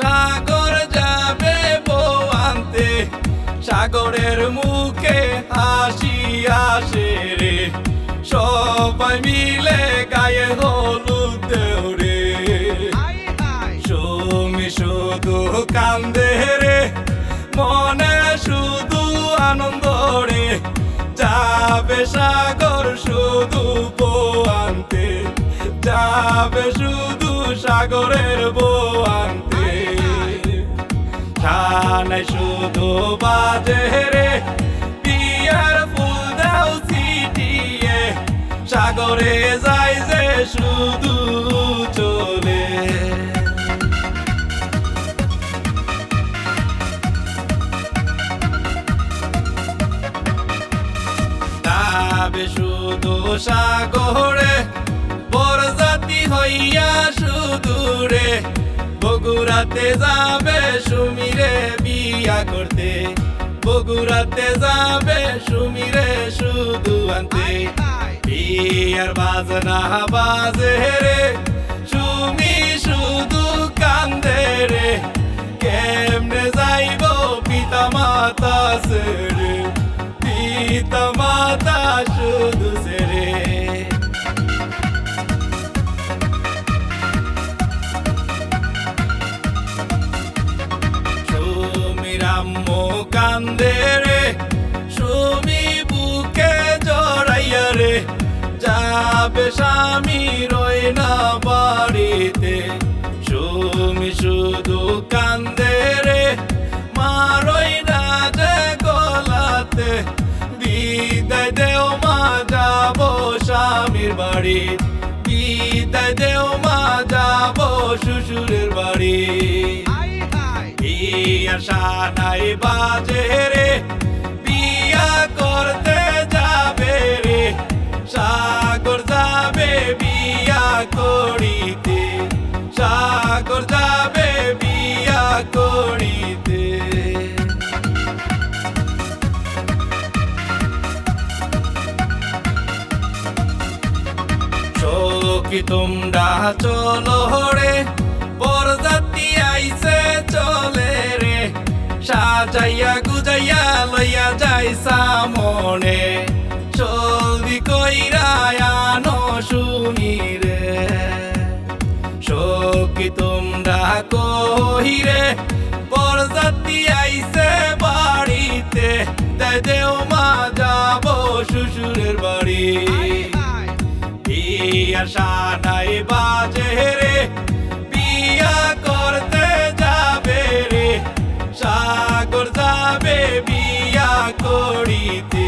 সাগর যাবে বউ আনতে, সাগরের মুখে হাসি আসে রে। সবাই মিলে গায়ে হলুদ দেও সুমি শুধু কান্দে রে, মনে শুধু আনন্দ রে। যাবে সাগর শুধু যাবে শুধু সাগরের বউ আনতে ছানাই শুধু বাজে রে বিয়ার ফুল দাও ছিটিয়ে। সাগরে যায় যে শুধু চলে। শুধু সাগরে হইয়া সুদূরে, বগুড়াতে যাবে সুমিরে বিয়া করতে। বগুড়াতে যাবে সুমিরে শুধু আনতে। বিয়ার বাজনা বাজে রে, সুমি শুধু কান্দে রে। কেমনে কান্দে রে সুমি বুকে জড়াইয়া রে যাবে স্বামী রই না বাড়িতে। সুমি শুধু কান্দে রে মারই না যে গলাতে বিদায় দেও মা যাব স্বামীর বাড়ি। বিদায় দেও মা যাব শ্বশুরের বাড়ি। বিয়ার সানাই বাজে সখী তোমরা চলো রে বরজাতি আইছে, চলে রে। সাজাইয়া গুজাইয়া লইয়া যাই সামনে জলদি কইরা আনো শুনি রে। সখী তোমরা কহি রে? বরজাতি আইছে বাড়িতে। দেও বিয়া সানাই বাজে রে বিয়া করতে যাবে রে সাগর যাবে বিয়া করিতে